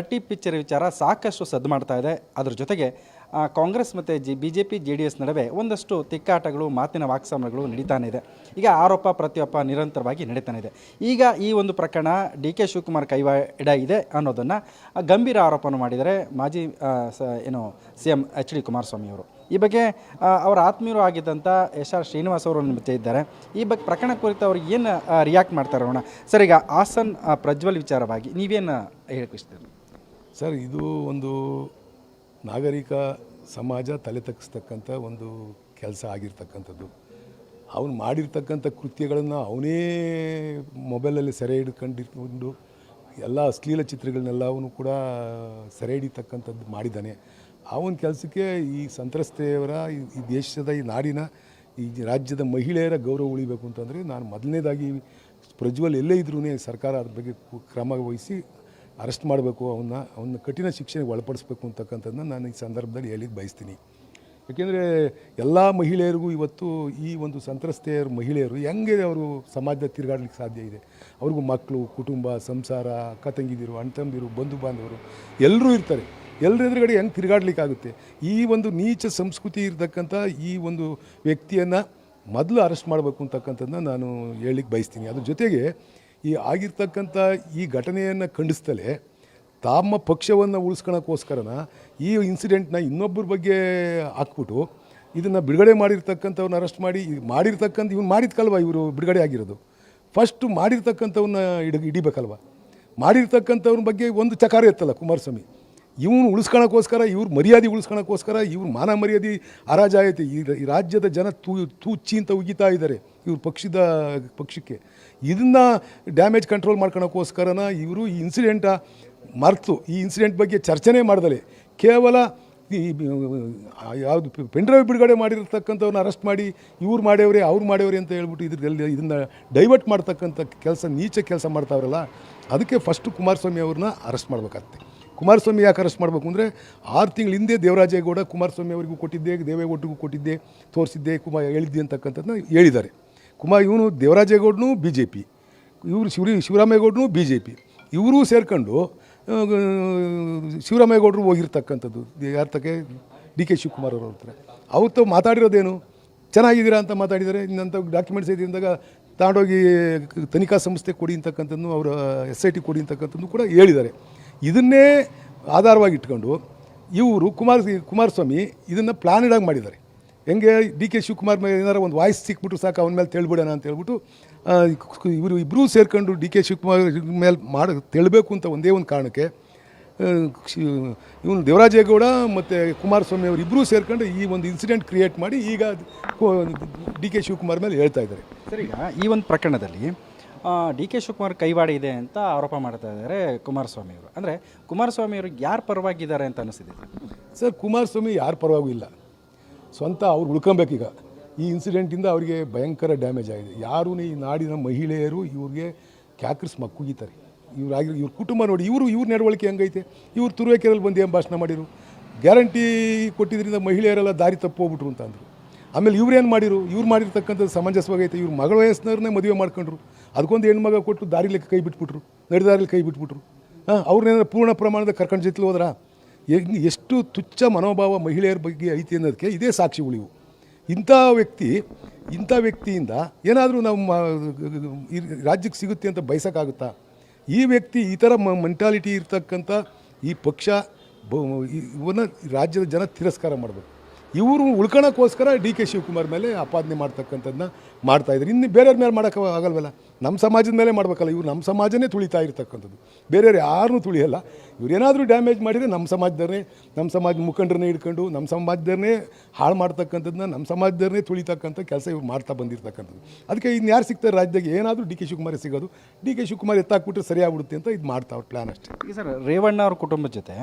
Thirty picture ವಿಚಾರ ಸಾಕಷ್ಟು ಸದ್ದು ಮಾಡ್ತಾ ಇದೆ. ಅದರ ಜೊತೆಗೆ ಕಾಂಗ್ರೆಸ್ ಮತ್ತು G B J P J D S ನಡುವೆ ಒಂದಷ್ಟು ತಿಕ್ಕಾಟಗಳು, ಮಾತಿನ ವಾಕ್ಸಮರಗಳು ನಡೀತಾನೆ ಇದೆ. ಈಗ ಆರೋಪ ಪ್ರತಿಯೊಪ್ಪ ನಿರಂತರವಾಗಿ ನಡೀತಾನೆ ಇದೆ. ಈಗ ಈ ಒಂದು ಪ್ರಕರಣ ಡಿ ಕೆ ಶಿವಕುಮಾರ್ ಕೈವಾಡ ಇದೆ ಅನ್ನೋದನ್ನು ಗಂಭೀರ ಆರೋಪವನ್ನು ಮಾಡಿದರೆ ಮಾಜಿ ಏನು, C M H D Kumaraswamy ಅವರು. ಈ ಬಗ್ಗೆ ಅವರ ಆತ್ಮೀಯರು ಆಗಿದ್ದಂಥ ಎಸ್ ಆರ್ ಶ್ರೀನಿವಾಸ್ ಅವರು ನಿಮ್ಮ ಇದ್ದಾರೆ. ಈ ಬಗ್ಗೆ ಪ್ರಕರಣ ಕುರಿತು ಅವ್ರಿಗೆ ಏನು ರಿಯಾಕ್ಟ್ ಮಾಡ್ತಾರೆ ನೋಡೋಣ ಸರ್, ಈಗ ಹಾಸನ್ ಪ್ರಜ್ವಲ್ ವಿಚಾರವಾಗಿ ನೀವೇನು ಹೇಳಕ್ಕೆ ಸರ್, ಇದು ಒಂದು ನಾಗರಿಕ ಸಮಾಜ ತಲೆ ತಗ್ಗಿಸ್ತಕ್ಕಂಥ ಒಂದು ಕೆಲಸ ಆಗಿರ್ತಕ್ಕಂಥದ್ದು. ಅವನು ಮಾಡಿರ್ತಕ್ಕಂಥ ಕೃತ್ಯಗಳನ್ನು ಅವನೇ ಮೊಬೈಲಲ್ಲಿ ಸೆರೆ ಹಿಡ್ಕೊಂಡಿರ್ಕೊಂಡು ಎಲ್ಲ ಅಶ್ಲೀಲ ಚಿತ್ರಗಳನ್ನೆಲ್ಲ ಅವನು ಕೂಡ ಸೆರೆ ಹಿಡಿತಕ್ಕಂಥದ್ದು ಮಾಡಿದ್ದಾನೆ. ಆ ಒಂದು ಕೆಲಸಕ್ಕೆ ಈ ಸಂತ್ರಸ್ತೆಯವರ, ಈ ದೇಶದ, ಈ ನಾಡಿನ, ಈ ರಾಜ್ಯದ ಮಹಿಳೆಯರ ಗೌರವ ಉಳಿಬೇಕು ಅಂತಂದರೆ ನಾನು ಮೊದಲನೇದಾಗಿ ಪ್ರಜ್ವಲ್ ಎಲ್ಲೇ ಇದ್ರೂ ಸರ್ಕಾರ ಅದ್ರ ಬಗ್ಗೆ ಕ್ರಮ ವಹಿಸಿ ಅರೆಸ್ಟ್ ಮಾಡಬೇಕು, ಅವನ್ನ ಅವನ್ನ ಕಠಿಣ ಶಿಕ್ಷೆಗೆ ಒಳಪಡಿಸ್ಬೇಕು ಅಂತಕ್ಕಂಥದ್ದನ್ನ ನಾನು ಈ ಸಂದರ್ಭದಲ್ಲಿ ಹೇಳಿಕ್ ಬಯಸ್ತೀನಿ. ಏಕೆಂದರೆ ಎಲ್ಲ ಮಹಿಳೆಯರಿಗೂ ಇವತ್ತು ಈ ಒಂದು ಸಂತ್ರಸ್ತೆಯರು, ಮಹಿಳೆಯರು ಹೆಂಗೆ ಅವರು ಸಮಾಜದ ತಿರುಗಾಡಲಿಕ್ಕೆ ಸಾಧ್ಯ ಇದೆ? ಅವ್ರಿಗೂ ಮಕ್ಕಳು ಕುಟುಂಬ, ಸಂಸಾರ, ಅಕ್ಕ ತಂಗಿದಿರು, ಅಣ್ಣ ತಂಬಿರು ಬಂಧು ಬಾಂಧವರು ಎಲ್ಲರೂ ಇರ್ತಾರೆ. ಎಲ್ಲರ ಎದುರುಗಡೆ ಹೆಂಗೆ ತಿರುಗಾಡ್ಲಿಕ್ಕಾಗುತ್ತೆ ಈ ಒಂದು ನೀಚ ಸಂಸ್ಕೃತಿ ಇರತಕ್ಕಂಥ ಈ ಒಂದು ವ್ಯಕ್ತಿಯನ್ನು ಮೊದಲು ಅರೆಸ್ಟ್ ಮಾಡಬೇಕು ಅಂತಕ್ಕಂಥದ್ದನ್ನ ನಾನು ಹೇಳಲಿಕ್ಕೆ ಬಯಸ್ತೀನಿ. ಅದ್ರ ಜೊತೆಗೆ ಈ ಆಗಿರ್ತಕ್ಕಂಥ ಈ ಘಟನೆಯನ್ನು ಖಂಡಿಸ್ತಲೇ ತಮ್ಮ ಪಕ್ಷವನ್ನು ಉಳಿಸ್ಕೊಳಕ್ಕೋಸ್ಕರನ ಈ ಇನ್ಸಿಡೆಂಟ್ನ ಇನ್ನೊಬ್ಬರ ಬಗ್ಗೆ ಹಾಕ್ಬಿಟ್ಟು ಇದನ್ನು ಬಿಡುಗಡೆ ಮಾಡಿರ್ತಕ್ಕಂಥವ್ರನ್ನ ಅರೆಸ್ಟ್ ಮಾಡಿ ಮಾಡಿರ್ತಕ್ಕಂಥ, ಇವ್ನು ಮಾಡಿದ್ಕಲ್ವ ಇವರು ಬಿಡುಗಡೆ ಆಗಿರೋದು? ಫಸ್ಟು ಮಾಡಿರ್ತಕ್ಕಂಥವನ್ನ ಹಿಡಿ ಹಿಡಿಬೇಕಲ್ವ? ಮಾಡಿರ್ತಕ್ಕಂಥವ್ರ ಬಗ್ಗೆ ಒಂದು ಚಕಾರ ಇತ್ತಲ್ಲ ಕುಮಾರಸ್ವಾಮಿ. ಇವನು ಉಳಿಸ್ಕೊಳಕ್ಕೋಸ್ಕರ ಇವ್ರ ಮರ್ಯಾದೆ ಉಳಿಸ್ಕೊಳಕ್ಕೋಸ್ಕರ ಇವ್ರ ಮಾನ ಮರ್ಯಾದೆ ಅರಾಜಾಯಿತು ಈ ರಾಜ್ಯದ ಜನ ತೂ, ತೂಚಿ ಅಂತ ಉಗಿತಾ ಇದ್ದಾರೆ ಇವ್ರ ಪಕ್ಷದ, ಪಕ್ಷಕ್ಕೆ. ಇದನ್ನು ಡ್ಯಾಮೇಜ್ ಕಂಟ್ರೋಲ್ ಮಾಡ್ಕೊಳಕ್ಕೋಸ್ಕರನ ಇವರು ಈ ಇನ್ಸಿಡೆಂಟ ಮರೆತು. ಈ ಇನ್ಸಿಡೆಂಟ್ ಬಗ್ಗೆ ಚರ್ಚೆನೇ ಮಾಡ್ದಲೆ. ಕೇವಲ ಈ ಯಾವುದು ಪೆಂಡ್ರೈವ್ ಬಿಡುಗಡೆ ಮಾಡಿರ್ತಕ್ಕಂಥವ್ರನ್ನ ಅರೆಸ್ಟ್ ಮಾಡಿ, ಇವ್ರು ಮಾಡ್ಯವ್ರೆ, ಅವ್ರು ಮಾಡ್ಯವ್ರೆ ಅಂತ ಹೇಳ್ಬಿಟ್ಟು ಇದ್ರಲ್ಲಿ ಇದನ್ನು ಡೈವರ್ಟ್ ಮಾಡ್ತಕ್ಕಂಥ ಕೆಲಸ, ನೀಚ ಕೆಲಸ ಮಾಡ್ತಾವ್ರಲ್ಲ, ಅದಕ್ಕೆ ಫಸ್ಟು ಕುಮಾರಸ್ವಾಮಿ ಅವ್ರನ್ನ ಅರೆಸ್ಟ್ ಮಾಡಬೇಕಾಗ್ತದೆ ಕುಮಾರಸ್ವಾಮಿ ಯಾಕೆ ಅರೆಸ್ಟ್ ಮಾಡಬೇಕು ಅಂದರೆ, ಆರು ತಿಂಗಳ ಹಿಂದೆ ದೇವರಾಜೇಗೌಡ ಕುಮಾರಸ್ವಾಮಿ ಅವರಿಗೂ ಕೊಟ್ಟಿದ್ದೆ, ದೇವೇಗೌಡರಿಗೂ ಕೊಟ್ಟಿದ್ದೆ, ತೋರಿಸಿದ್ದೆ, ಕುಮಾರ್ ಹೇಳಿದ್ದೆ ಅಂತಕ್ಕಂಥದ್ದನ್ನ ಹೇಳಿದ್ದಾರೆ. ಕುಮಾರ್ ಇವನು ದೇವರಾಜೇಗೌಡನು ಬಿ ಜೆ ಪಿ ಇವರು ಶಿವರಿ, ಶಿವರಾಮೇಗೌಡನು ಬಿ ಜೆ ಪಿ ಇವರೂ ಸೇರ್ಕೊಂಡು ಶಿವರಾಮೇಗೌಡರು ಹೋಗಿರ್ತಕ್ಕಂಥದ್ದು, ಯಾರ ತಕ್ಕೆ? ಡಿ ಕೆ ಶಿವಕುಮಾರ್ ಅವರು ಹತ್ರ. ಅವತ್ತು ಮಾತಾಡಿರೋದೇನು? ಚೆನ್ನಾಗಿದ್ದೀರಾ ಅಂತ ಮಾತಾಡಿದರೆ ಇನ್ನಂಥ ಡಾಕ್ಯುಮೆಂಟ್ಸ್ ಇದೆ ಅಂದಾಗ ತಗೊಂಡೋಗಿ ತನಿಖಾ ಸಂಸ್ಥೆ ಕೊಡಿ ಅಂತಕ್ಕಂಥದ್ದು ಅವರ ಎಸ್ ಐ ಟಿ ಕೊಡಿ ಅಂತಕ್ಕಂಥದ್ದು ಕೂಡ ಹೇಳಿದ್ದಾರೆ. ಇದನ್ನೇ ಆಧಾರವಾಗಿ ಇಟ್ಕೊಂಡು ಇವರು ಕುಮಾರ್, ಕುಮಾರಸ್ವಾಮಿ ಇದನ್ನು ಪ್ಲ್ಯಾನಿಡಾಗಿ ಮಾಡಿದ್ದಾರೆ. ಹೆಂಗೆ ಡಿ ಕೆ ಶಿವಕುಮಾರ್ ಮೇಲೆ ಏನಾರು ಒಂದು ವಾಯ್ಸ್ ಸಿಕ್ಬಿಟ್ಟು ಸಾಕು ಅವನ ಮೇಲೆ ತಿಳ್ಬಿಡೋಣ ಅಂತ ಹೇಳ್ಬಿಟ್ಟು ಇವರು ಇಬ್ಬರೂ ಸೇರ್ಕೊಂಡು ಡಿ ಕೆ ಶಿವಕುಮಾರ್ ಮೇಲೆ ಮಾಡಿ ತಿಳಬೇಕು ಅಂತ ಒಂದೇ ಒಂದು ಕಾರಣಕ್ಕೆ ಇವನು ದೇವರಾಜೇಗೌಡ ಮತ್ತು ಕುಮಾರಸ್ವಾಮಿ ಅವರು ಇಬ್ಬರೂ ಸೇರ್ಕೊಂಡು ಈ ಒಂದು ಇನ್ಸಿಡೆಂಟ್ ಕ್ರಿಯೇಟ್ ಮಾಡಿ ಈಗ ಡಿ ಕೆ ಶಿವಕುಮಾರ್ ಮೇಲೆ ಹೇಳ್ತಾ ಇದ್ದಾರೆ. ಸರ್ ಈಗ ಈ ಒಂದು ಪ್ರಕರಣದಲ್ಲಿ ಡಿ ಕೆ ಶಿವಕುಮಾರ್ ಕೈವಾಡ ಇದೆ ಅಂತ ಆರೋಪ ಮಾಡ್ತಾ ಇದ್ದಾರೆ ಕುಮಾರಸ್ವಾಮಿ ಅವರು. ಅಂದರೆ ಕುಮಾರಸ್ವಾಮಿ ಅವರು ಯಾರು ಪರವಾಗಿದ್ದಾರೆ ಅಂತ ಅನಿಸಿದೆ ಸರ್ ಕುಮಾರಸ್ವಾಮಿ ಯಾರ ಪರವಾಗೂ ಇಲ್ಲ ಸ್ವಂತ ಅವ್ರು ಉಳ್ಕೊಬೇಕೀಗ ಈ ಇನ್ಸಿಡೆಂಟಿಂದ ಅವರಿಗೆ ಭಯಂಕರ ಡ್ಯಾಮೇಜ್ ಆಗಿದೆ. ಯಾರೂ ಈ ನಾಡಿನ ಮಹಿಳೆಯರು ಇವ್ರಿಗೆ ಕ್ಯಾಕ್ರಿಸ್ ಮಕ್ಕುಗಿತಾರೆ. ಇವ್ರಾಗಿ ಇವ್ರ ಕುಟುಂಬ ನೋಡಿ, ಇವರು, ಇವ್ರ ನಡವಳಿಕೆ ಹೆಂಗೈತೆ? ಇವ್ರು ತುರುವೇಕೆರೆಯಲ್ಲಿ ಬಂದು ಏನು ಭಾಷಣ ಮಾಡಿರು? ಗ್ಯಾರಂಟಿ ಕೊಟ್ಟಿದ್ದರಿಂದ ಮಹಿಳೆಯರೆಲ್ಲ ದಾರಿ ತಪ್ಪು ಹೋಗ್ಬಿಟ್ರು ಅಂತ ಅಂದರು. ಆಮೇಲೆ ಇವ್ರೇನು ಮಾಡಿರು? ಇವ್ರು ಮಾಡಿರ್ತಕ್ಕಂಥದ್ದು ಸಮಂಜಸವಾಗೈತೆ. ಇವ್ರು ಮಗಳ ವಯಸ್ಸಿನವ್ರನ್ನೇ ಮದುವೆ ಮಾಡ್ಕೊಂಡ್ರು. ಅದಕ್ಕೊಂದು ಹೆಣ್ಮಗ ಕೊಟ್ಟು ದಾರಿ ಲೆಕ್ಕ ಕೈ ಬಿಟ್ಬಿಟ್ರು. ನಡೆದಾರಲ್ಲಿ ಕೈ ಬಿಟ್ಬಿಟ್ರು. ಹಾಂ ಅವ್ರನ್ನೇನಾದ್ರು ಪೂರ್ಣ ಪ್ರಮಾಣದ ಕರ್ಕೊಂಡು ಜೊತೆಲಿ ಹೋದ್ರಾ? ಎಷ್ಟು ತುಚ್ಛ ಮನೋಭಾವ ಮಹಿಳೆಯರ ಬಗ್ಗೆ ಐತಿ ಅನ್ನೋದಕ್ಕೆ ಇದೇ ಸಾಕ್ಷಿ ಉಳಿವು. ಇಂಥ ವ್ಯಕ್ತಿ, ಇಂಥ ವ್ಯಕ್ತಿಯಿಂದ ಏನಾದರೂ ನಮ್ಮ ರಾಜ್ಯಕ್ಕೆ ಸಿಗುತ್ತೆ ಅಂತ ಬಯಸೋಕ್ಕಾಗುತ್ತಾ? ಈ ವ್ಯಕ್ತಿ ಈ ಥರ ಮೆಂಟಾಲಿಟಿ ಇರ್ತಕ್ಕಂಥ ಈ ಪಕ್ಷ ಇವನ್ನ ರಾಜ್ಯದ ಜನ ತಿರಸ್ಕಾರ ಮಾಡಬೇಕು. ಇವರು ಉಳ್ಕೊಳಕ್ಕೋಸ್ಕರ ಡಿ ಕೆ ಶಿವಕುಮಾರ್ ಮೇಲೆ ಆಪಾದನೆ ಮಾಡ್ತಕ್ಕಂಥದ್ದನ್ನ ಮಾಡ್ತಾಯಿದ್ರು ಇನ್ನು ಬೇರೆಯವ್ರ ಮೇಲೆ ಮಾಡೋಕ್ಕೆ ಆಗಲ್ವಲ್ಲ? ನಮ್ಮ ಸಮಾಜದ ಮೇಲೆ ಮಾಡಬೇಕಲ್ಲ, ಇವ್ರು ನಮ್ಮ ಸಮಾಜನೇ ತುಳಿತಾ ಇರ್ತಕ್ಕಂಥದ್ದು. ಬೇರೆಯವ್ರು ಯಾರನ್ನೂ ತುಳಿಯಲ್ಲ. ಇವ್ರೇನಾದರೂ ಡ್ಯಾಮೇಜ್ ಮಾಡಿದರೆ ನಮ್ಮ ಸಮಾಜದವ್ರನ್ನೇ, ನಮ್ಮ ಸಮಾಜ ಮುಖಂಡರನ್ನೇ ಹಿಡ್ಕೊಂಡು, ನಮ್ಮ ಸಮಾಜದವ್ರನ್ನೇ ಹಾಳು ಮಾಡ್ತಕ್ಕಂಥದ್ದನ್ನ ನಮ್ಮ ಸಮಾಜದವ್ರನ್ನೇ ತುಳಿತಕ್ಕಂಥ ಕೆಲಸ ಇವ್ರು ಮಾಡ್ತಾ ಬಂದಿರ್ತಕ್ಕಂಥದ್ದು. ಅದಕ್ಕೆ ಇನ್ನು ಯಾರು ಸಿಗ್ತಾರೆ ರಾಜ್ಯದಾಗ, ಏನಾದರೂ ಡಿ ಕೆ ಶಿವಕುಮಾರ್ ಸಿಗೋದು, ಡಿ ಕೆ ಶಿವಕುಮಾರ್ ಎತ್ತಾಕ್ಬಿಟ್ರೆ ಸರಿಯಾಗ್ಬಿಡುತ್ತೆ ಅಂತ ಇದು ಮಾಡ್ತಾವ್ರ ಪ್ಲ್ಯಾನ್ ಅಷ್ಟೇ. ಈಗ ಸರ್, ರೇವಣ್ಣ ಅವ್ರ ಕುಟುಂಬದ ಜೊತೆ,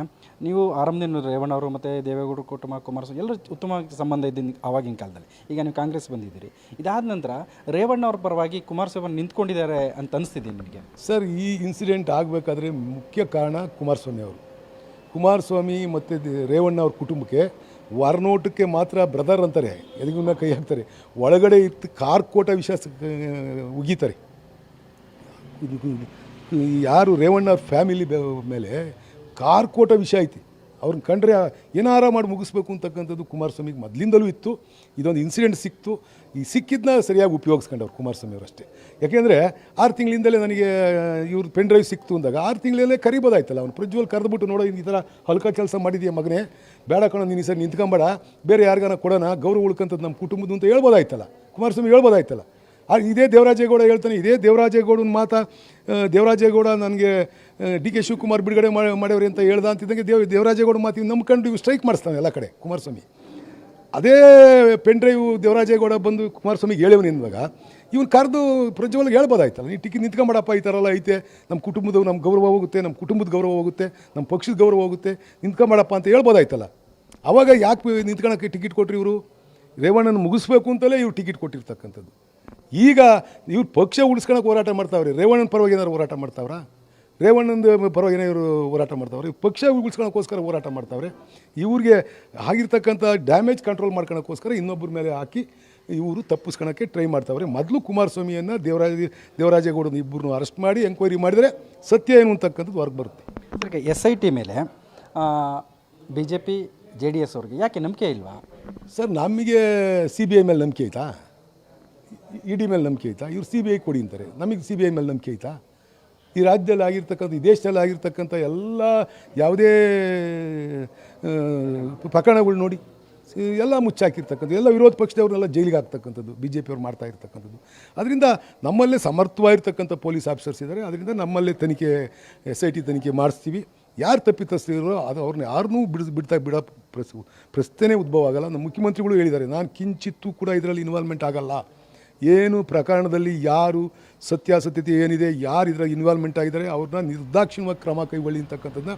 ನೀವು ಆರಂಭದಿಂದ ರೇವಣ್ಣ ಅವರು ಮತ್ತು ದೇವೇಗೌಡರು ಕುಟುಂಬ, ಕುಮಾರಸ್ವಾಮಿ, ಎಲ್ಲರೂ ಉತ್ತಮ ಸಂಬಂಧ ಇದ್ದೀನಿ ಆವಾಗಿನ ಕಾಲದಲ್ಲಿ. ಈಗ ನೀವು ಕಾಂಗ್ರೆಸ್ ಬಂದಿದ್ದೀರಿ. ಇದಾದ ನಂತರ ರೇವಣ್ಣ ಅವ್ರ ಪರವಾಗಿ ಕುಮಾರಸ್ವಾಮಿ ನಿಂತ್ಕೊಂಡಿದ್ದಾರೆ ಅಂತ ಅನಿಸ್ತಿದೆ ನಿಮಗೆ? ಸರ್, ಈ ಇನ್ಸಿಡೆಂಟ್ ಆಗಬೇಕಾದ್ರೆ ಮುಖ್ಯ ಕಾರಣ ಕುಮಾರಸ್ವಾಮಿ ಅವರು. ಕುಮಾರಸ್ವಾಮಿ ಮತ್ತು ರೇವಣ್ಣ ಅವ್ರ ಕುಟುಂಬಕ್ಕೆ ಹೊರನೋಟಕ್ಕೆ ಮಾತ್ರ ಬ್ರದರ್ ಅಂತಾರೆ. ಎದಗಿನ ಕೈ ಹಾಕ್ತಾರೆ. ಒಳಗಡೆ ಇತ್ತು ಕಾರ್ಕೋಟ ಕೋಟ ವಿಶ್ವಾಸ ಉಗೀತಾರೆ. ಯಾರು ರೇವಣ್ಣ ಅವ್ರ ಫ್ಯಾಮಿಲಿ ಮೇಲೆ ಕಾರ್ಕೋಟ ವಿಷಯ ಐತಿ. ಅವ್ರನ್ನ ಕಂಡ್ರೆ ಏನಾರ ಮಾಡಿ ಮುಗಿಸ್ಬೇಕು ಅಂತಕ್ಕಂಥದ್ದು ಕುಮಾರಸ್ವಾಮಿಗೆ ಮೊದಲಿಂದಲೂ ಇತ್ತು. ಇದೊಂದು ಇನ್ಸಿಡೆಂಟ್ ಸಿಕ್ತು. ಈ ಸಿಕ್ಕಿದ್ದನ್ನ ಸರಿಯಾಗಿ ಉಪಯೋಗಿಸ್ಕೊಂಡವ್ರು ಕುಮಾರಸ್ವಾಮಿ ಅವರು ಅಷ್ಟೇ. ಯಾಕೆಂದರೆ, ಆರು ತಿಂಗಳಿಂದಲೇ ನನಗೆ ಇವ್ರ ಪೆನ್ ಡ್ರೈವ್ ಸಿಕ್ತು ಅಂದಾಗ, ಆರು ತಿಂಗಳಲ್ಲೇ ಕರಿಬೋದಾಯ್ತಲ್ಲ, ಅವ್ನು ಪ್ರಜ್ವಲ್ ಕರೆದ್ಬಿಟ್ಟು, ನೋಡೋ, ಈ ಥರ ಹಲ್ಕ ಕೆಲಸ ಮಾಡಿದೀಯ ಮಗನೇ? ಬೇಡ ಕಣೋ, ನೀನು ಸರಿ ನಿಂತ್ಕೊಂಬೇಡ. ಬೇರೆ ಯಾರಿಗಾನ ಕೊಡೋಣ, ಗೌರವ ಉಳ್ಕಂಥದ್ದು ನಮ್ಮ ಕುಟುಂಬದ್ದು ಅಂತ ಹೇಳ್ಬೋದಾಯ್ತಲ್ಲ. ಕುಮಾರಸ್ವಾಮಿ ಹೇಳ್ಬೋದಾಯ್ತಲ್ಲ. ಇದೇ ದೇವರಾಜೇಗೌಡ ಹೇಳ್ತಾನೆ, ಇದೇ ದೇವರಾಜೇಗೌಡನ ಮಾತ ದೇವರಾಜೇಗೌಡ ನನಗೆ ಡಿ ಕೆ ಶಿವಕುಮಾರ್ ಬಿಡುಗಡೆ ಮಾಡಿ ಮಾಡ್ಯವ್ರಿ ಅಂತ ಹೇಳ್ದ ಅಂತಿದ್ದಂಗೆ ದೇವ್, ದೇವರಾಜೇಗೌಡ ಮಾತು ನಂಬ್ಕೊಂಡು ಇವು ಸ್ಟ್ರೈಕ್ ಮಾಡಿಸ್ತಾನೆ ಎಲ್ಲ ಕಡೆ ಕುಮಾರಸ್ವಾಮಿ. ಅದೇ ಪೆನ್ ಡ್ರೈವ್ ದೇವರಾಜೇಗೌಡ ಬಂದು ಕುಮಾರಸ್ವಾಮಿಗೆ ಹೇಳವನು ಇವಾಗ ಇವ್ನು ಕರೆದು ಪ್ರಜ್ವಲ್ಗೆ ಹೇಳ್ಬೋದಾಯ್ತಲ್ಲ ನೀನು ಟಿಕೆಟ್ ನಿಂತ್ಕೊಂಬೇಡಪ್ಪ ಈ ಥರ ಎಲ್ಲ ಐತೆ, ನಮ್ಮ ಕುಟುಂಬದ ನಮ್ಮ ಗೌರವ ಹೋಗುತ್ತೆ, ನಮ್ಮ ಕುಟುಂಬದ ಗೌರವ ಹೋಗುತ್ತೆ, ನಮ್ಮ ಪಕ್ಷದ ಗೌರವ ಹೋಗುತ್ತೆ, ನಿಂತ್ಕೊಂಬೇಡಪ್ಪ ಅಂತ ಹೇಳ್ಬೋದಾಯ್ತಲ್ಲ. ಅವಾಗ ಯಾಕೆ ನಿಂತ್ಕೊಳಕ್ಕೆ ಟಿಕೆಟ್ ಕೊಟ್ರಿ ಇವರು? ರೇವಣ್ಣನ ಮುಗಿಸ್ಬೇಕು ಅಂತಲೇ ಇವ್ರು ಟಿಕೆಟ್ ಕೊಟ್ಟಿರ್ತಕ್ಕಂಥದ್ದು. ಈಗ ಇವ್ರು ಪಕ್ಷ ಉಳಿಸ್ಕೊಳಕ್ಕೆ ಹೋರಾಟ ಮಾಡ್ತಾವ್ರಿ. ರೇವಣ್ಣನ ಪರವಾಗಿ ಏನಾದ್ರು ಹೋರಾಟ ಮಾಡ್ತಾವ್ರಾ? ರೇವಣ್ಣಂದು ಪರವಾಗಿ ಏನಾದ್ರು ಇವರು ಹೋರಾಟ ಮಾಡ್ತಾವ್ರಿ? ಪಕ್ಷ ಉಳಿಸ್ಕೊಳಕ್ಕೋಸ್ಕರ ಹೋರಾಟ ಮಾಡ್ತಾವ್ರೆ. ಇವ್ರಿಗೆ ಆಗಿರ್ತಕ್ಕಂಥ ಡ್ಯಾಮೇಜ್ ಕಂಟ್ರೋಲ್ ಮಾಡ್ಕೊಳಕ್ಕೋಸ್ಕರ ಇನ್ನೊಬ್ಬರ ಮೇಲೆ ಹಾಕಿ ಇವರು ತಪ್ಪಿಸ್ಕೊಳಕ್ಕೆ ಟ್ರೈ ಮಾಡ್ತಾವ್ರೆ. ಮೊದಲು ಕುಮಾರಸ್ವಾಮಿಯನ್ನು ದೇವರಾಜ ದೇವರಾಜೇಗೌಡನ ಇಬ್ಬರನ್ನು ಅರೆಸ್ಟ್ ಮಾಡಿ ಎಂಕ್ವೈರಿ ಮಾಡಿದರೆ ಸತ್ಯ ಏನು ಅಂತಕ್ಕಂಥದ್ದು ಹೊರಗೆ ಬರುತ್ತೆ. ಅದಕ್ಕೆ ಎಸ್ ಐ ಟಿ ಮೇಲೆ B J P J D S ಅವ್ರಿಗೆ ಯಾಕೆ ನಂಬಿಕೆ ಇಲ್ವಾ? ಸರ್ ನಮಗೆ ಸಿ ಬಿ ಐ ಮೇಲೆ ನಂಬಿಕೆ ಐತಾ? ಇ ಡಿ ಮೇಲೆ ನಂಬಿಕೆ ಐತಾ? ಇವ್ರು ಸಿ ಬಿ ಐ ಕೊಡಿ ಅಂತಾರೆ. ನಮಗೆ ಸಿ ಬಿ ಐ ಮೇಲೆ ನಂಬಿಕೆ ಆಯ್ತಾ ಈ ರಾಜ್ಯದಲ್ಲಿ ಆಗಿರ್ತಕ್ಕಂಥ, ಈ ದೇಶದಲ್ಲಿ ಆಗಿರ್ತಕ್ಕಂಥ ಎಲ್ಲ ಯಾವುದೇ ಪ್ರಕರಣಗಳು ನೋಡಿ, ಎಲ್ಲ ಮುಚ್ಚಾಕಿರ್ತಕ್ಕಂಥ ಎಲ್ಲ ವಿರೋಧ ಪಕ್ಷದವ್ರನ್ನೆಲ್ಲ ಜೈಲಿಗೆ ಹಾಕ್ತಕ್ಕಂಥದ್ದು, ಬಿ ಜೆ ಪಿಯವ್ರು ಮಾಡ್ತಾ ಇರ್ತಕ್ಕಂಥದ್ದು. ಅದರಿಂದ ನಮ್ಮಲ್ಲೇ ಸಮರ್ಥವಾಗಿರ್ತಕ್ಕಂಥ ಪೊಲೀಸ್ ಆಫೀಸರ್ಸ್ ಇದ್ದಾರೆ. ಅದರಿಂದ ನಮ್ಮಲ್ಲೇ ತನಿಖೆ, ಎಸ್ ಐ ಟಿ ತನಿಖೆ ಮಾಡಿಸ್ತೀವಿ. ಯಾರು ತಪ್ಪಿತಸ್ಥರಿರೋ ಅದು ಅವ್ರನ್ನ ಯಾರನ್ನೂ ಬಿಡಿಸ್, ಬಿಡ್ತಾ, ಬಿಡ, ಪ್ರಸ್ ಪ್ರಶ್ನೆ ಉದ್ಭವ ಆಗಲ್ಲ. ನಮ್ಮ ಮುಖ್ಯಮಂತ್ರಿಗಳು ಹೇಳಿದ್ದಾರೆ, ನಾನು ಕಿಂಚಿತ್ತೂ ಕೂಡ ಇದರಲ್ಲಿ ಇನ್ವಾಲ್ವ್ಮೆಂಟ್ ಆಗಲ್ಲ. ಏನು ಪ್ರಕರಣದಲ್ಲಿ ಯಾರು ಸತ್ಯಾಸತ್ಯತೆ ಏನಿದೆ, ಯಾರು ಇದರ ಇನ್ವಾಲ್ವ್ಮೆಂಟ್ ಆಗಿದ್ದಾರೆ, ಅವ್ರನ್ನ ನಿರ್ದಾಕ್ಷಿಣ್ಯವಾಗಿ ಕ್ರಮ ಕೈಗೊಳ್ಳಿ ಅಂತಕ್ಕಂಥದ್ದನ್ನ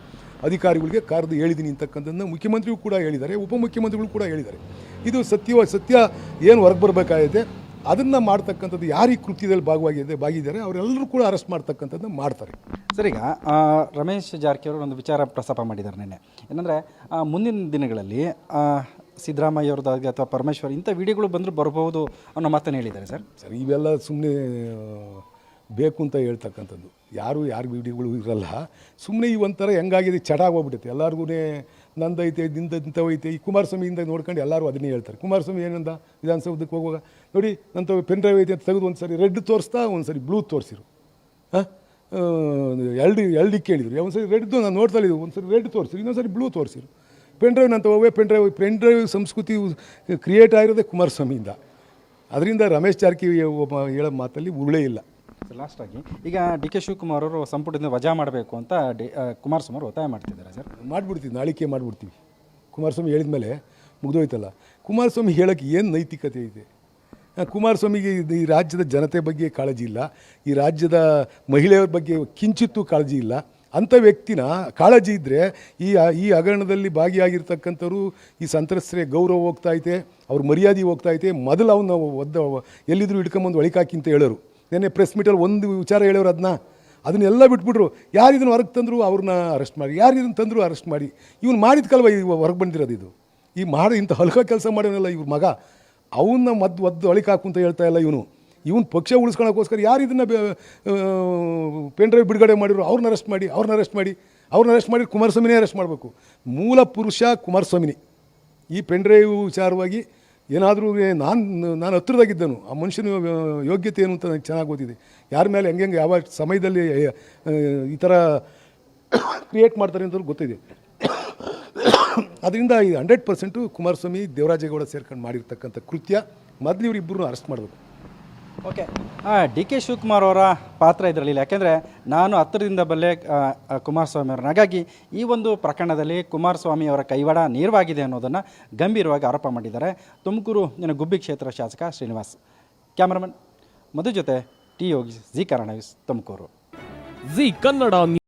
ಅಧಿಕಾರಿಗಳಿಗೆ ಕರೆದು ಹೇಳಿದ್ದೀನಿ ಅಂತಕ್ಕಂಥದ್ದನ್ನ ಮುಖ್ಯಮಂತ್ರಿಗಳು ಕೂಡ ಹೇಳಿದ್ದಾರೆ, ಉಪಮುಖ್ಯಮಂತ್ರಿಗಳು ಕೂಡ ಹೇಳಿದ್ದಾರೆ. ಇದು ಸತ್ಯವ, ಸತ್ಯ ಏನು ಹೊರಗೆ ಬರಬೇಕಾಗಿದೆ ಅದನ್ನು ಮಾಡ್ತಕ್ಕಂಥದ್ದು ಯಾರಿಗೆ ಕೃತ್ಯದಲ್ಲಿ ಭಾಗವಾಗಿದೆ, ಭಾಗಿದ್ದಾರೆ, ಅವರೆಲ್ಲರೂ ಕೂಡ ಅರೆಸ್ಟ್ ಮಾಡ್ತಕ್ಕಂಥದ್ದು ಮಾಡ್ತಾರೆ. ಸರ್, ಈಗ ರಮೇಶ್ ಜಾರಕಿಹೊಳಿ ಒಂದು ವಿಚಾರ ಪ್ರಸ್ತಾಪ ಮಾಡಿದ್ದಾರೆ ನಿನ್ನೆ. ಏನಂದರೆ ಮುಂದಿನ ದಿನಗಳಲ್ಲಿ ಸಿದ್ದರಾಮಯ್ಯ ಅವ್ರದ್ದಾಗಿ ಅಥವಾ ಪರಮೇಶ್ವರ್ ಇಂಥ ವಿಡಿಯೋಗಳು ಬಂದರೂ ಬರಬಹುದು ಅನ್ನೋ ಮಾತನ್ನು ಹೇಳಿದ್ದಾರೆ ಸರ್. ಸರ್, ಇವೆಲ್ಲ ಸುಮ್ಮನೆ ಬೇಕು ಅಂತ ಹೇಳ್ತಕ್ಕಂಥದ್ದು. ಯಾರು ಯಾರು ವಿಡಿಯೋಗಳು ಇರಲ್ಲ. ಸುಮ್ಮನೆ ಈ ಒಂಥರ ಹೆಂಗಾಗಿದೆ ಚಟ ಆಗೋಗ್ಬಿಟ್ಟೈತೆ ಎಲ್ಲರಿಗೂ ನಂದೈತೆ ದಿಂದ ಐತೆ ಈ ಕುಮಾರಸ್ವಾಮಿಯಿಂದ ನೋಡ್ಕೊಂಡು ಎಲ್ಲರೂ ಅದನ್ನೇ ಹೇಳ್ತಾರೆ. ಕುಮಾರಸ್ವಾಮಿ ಏನಂದ ವಿಧಾನಸೌಧಕ್ಕೆ ಹೋಗುವಾಗ? ನೋಡಿ, ನಂತ ಪೆನ್ ಡ್ರೈವ್ ಐತೆ ಅಂತ ತೆಗೆದು ಒಂದು ಸರಿ ರೆಡ್ ತೋರಿಸ್ತಾ ಒಂದು ಸರಿ ಬ್ಲೂ ತೋರಿಸಿರು. ಹಾಂ ಎಲ್ಡಿ ಎರಡಿಗೆ ಕೇಳಿದ್ರು. ಒಂದು ಸರಿ ರೆಡ್ದು ನಾನು ನೋಡ್ತಾ ಇದ್ದೀವಿ ಒಂದು ಸರಿ ರೆಡ್ ತೋರಿಸಿರು ಇನ್ನೊಂದು ಸರಿ ಬ್ಲೂ ತೋರಿಸಿರು. ಪೆನ್ ಡ್ರೈವ್ ನಂತ ಹೋಗೇ ಪೆನ್ ಡ್ರೈವ್ ಪೆನ್ ಡ್ರೈವ್ ಸಂಸ್ಕೃತಿ ಕ್ರಿಯೇಟ್ ಆಗಿರೋದೇ ಕುಮಾರಸ್ವಾಮಿಯಿಂದ. ಅದರಿಂದ ರಮೇಶ್ ಜಾರಕಿಹೊಳಿ ಒಬ್ಬ ಹೇಳೋ ಮಾತಲ್ಲಿ ಉರುಳೇ ಇಲ್ಲ. ಲಾಸ್ಟ್ ಆಗಿ ಈಗ ಡಿ ಕೆ ಶಿವಕುಮಾರ್ ಅವರು ಸಂಪುಟದಿಂದ ವಜಾ ಮಾಡಬೇಕು ಅಂತ ಡಿ ಕುಮಾರಸ್ವಾಮಿ ಅವರು ಒತ್ತಾಯ ಮಾಡ್ತಿದ್ದಾರೆ ಸರ್. ಮಾಡಿಬಿಡ್ತೀವಿ ನಾಳಿಕೆ ಮಾಡಿಬಿಡ್ತೀವಿ. ಕುಮಾರಸ್ವಾಮಿ ಹೇಳಿದ್ಮೇಲೆ ಮುಗಿದೋಯ್ತಲ್ಲ. ಕುಮಾರಸ್ವಾಮಿ ಹೇಳೋಕ್ಕೆ ಏನು ನೈತಿಕತೆ ಇದೆ? ಕುಮಾರಸ್ವಾಮಿಗೆ ಈ ರಾಜ್ಯದ ಜನತೆ ಬಗ್ಗೆ ಕಾಳಜಿ ಇಲ್ಲ. ಈ ರಾಜ್ಯದ ಮಹಿಳೆಯರ ಬಗ್ಗೆ ಕಿಂಚಿತ್ತೂ ಕಾಳಜಿ ಇಲ್ಲ. ಅಂಥ ವ್ಯಕ್ತಿನ ಕಾಳಜಿ ಇದ್ದರೆ ಈ ಈ ಹಗರಣದಲ್ಲಿ ಭಾಗಿಯಾಗಿರ್ತಕ್ಕಂಥವ್ರು ಈ ಸಂತ್ರಸ್ತರ ಗೌರವ ಹೋಗ್ತಾ ಐತೆ, ಅವ್ರ ಮರ್ಯಾದೆ ಹೋಗ್ತಾ ಐತೆ, ಮೊದಲು ಅವನ್ನ ಒದ್ದ, ಎಲ್ಲಿದ್ರು ಹಿಡ್ಕೊಂಬಂದು ಒಳಿಕಾಕಿ ಅಂತ ಹೇಳೋರು. ನೆನ್ನೆ ಪ್ರೆಸ್ ಮೀಟಲ್ಲಿ ಒಂದು ವಿಚಾರ ಹೇಳೋರು ಅದನ್ನ ಅದನ್ನೆಲ್ಲ ಬಿಟ್ಬಿಟ್ರು. ಯಾರು ಇದನ್ನು ಹೊರಗೆ ತಂದರು ಅವ್ರನ್ನ ಅರೆಸ್ಟ್ ಮಾಡಿ ಯಾರು ಇದನ್ನು ತಂದರು ಅರೆಸ್ಟ್ ಮಾಡಿ. ಇವ್ನು ಮಾಡಿದ ಕಲ್ವ ಹೊರಗೆ ಬಂದಿರೋದು ಇದು. ಈ ಮಾಡಿ ಇಂಥ ಹಲ್ಕ ಕೆಲಸ ಮಾಡೋನಲ್ಲ ಇವ್ರ ಮಗ. ಅವನ್ನ ಮದ್ದು ಒದ್ದು ಅಳಿಕಾಕು ಹಾಕು ಅಂತ ಹೇಳ್ತಾ ಇಲ್ಲ ಇವನು. ಇವನು ಪಕ್ಷ ಉಳಿಸ್ಕೊಳಕ್ಕೋಸ್ಕರ ಯಾರು ಇದನ್ನು ಪೆನ್ ಡ್ರೈವ್ ಬಿಡುಗಡೆ ಮಾಡಿದ್ರು ಅವ್ರನ್ನ ಅರೆಸ್ಟ್ ಮಾಡಿ ಅವ್ರನ್ನ ಅರೆಸ್ಟ್ ಮಾಡಿ ಅವ್ರನ್ನ ಅರೆಸ್ಟ್ ಮಾಡಿ ಕುಮಾರಸ್ವಾಮಿನೇ ಅರೆಸ್ಟ್ ಮಾಡಬೇಕು. ಮೂಲ ಪುರುಷ ಕುಮಾರಸ್ವಾಮಿನೇ. ಈ ಪೆನ್ ಡ್ರೈವ್ ವಿಚಾರವಾಗಿ ಏನಾದರೂ ನಾನು ನಾನು ಹತ್ತಿರದಾಗಿದ್ದನು. ಆ ಮನುಷ್ಯನ ಯೋಗ್ಯತೆ ಏನು ಅಂತ ನನಗೆ ಚೆನ್ನಾಗಿ ಗೊತ್ತಿದೆ. ಯಾರ ಮೇಲೆ ಹೆಂಗೆ ಯಾವ ಸಮಯದಲ್ಲಿ ಈ ಥರ ಕ್ರಿಯೇಟ್ ಮಾಡ್ತಾರೆ ಅಂತ ಗೊತ್ತಿದೆ. ಅದರಿಂದ ಈ ಹಂಡ್ರೆಡ್ ಪರ್ಸೆಂಟು ಕುಮಾರಸ್ವಾಮಿ ದೇವರಾಜೇಗೌಡ ಸೇರ್ಕೊಂಡು ಮಾಡಿರ್ತಕ್ಕಂಥ ಕೃತ್ಯ ಮೊದಲು ಇವರಿಬ್ಬರನ್ನು ಅರೆಸ್ಟ್ ಮಾಡಬೇಕು. ಓಕೆ. ಡಿ ಕೆ ಶಿವಕುಮಾರ್ ಅವರ ಪಾತ್ರ ಇದರಲ್ಲಿ ಯಾಕೆಂದರೆ ನಾನು ಹತ್ತಿರದಿಂದ ಬಲ್ಲೆ ಕುಮಾರಸ್ವಾಮಿ ಅವರನ್ನ. ಹಾಗಾಗಿ ಈ ಒಂದು ಪ್ರಕರಣದಲ್ಲಿ ಕುಮಾರಸ್ವಾಮಿ ಅವರ ಕೈವಾಡ ನೇರವಾಗಿದೆ ಅನ್ನೋದನ್ನು ಗಂಭೀರವಾಗಿ ಆರೋಪ ಮಾಡಿದ್ದಾರೆ. ತುಮಕೂರು ನನ್ನ ಗುಬ್ಬಿ ಕ್ಷೇತ್ರ ಶಾಸಕ ಶ್ರೀನಿವಾಸ್. ಕ್ಯಾಮ್ರಾಮನ್ ಮಧು ಜೊತೆ T Yogi Zee Tumakuru. Zee Kannada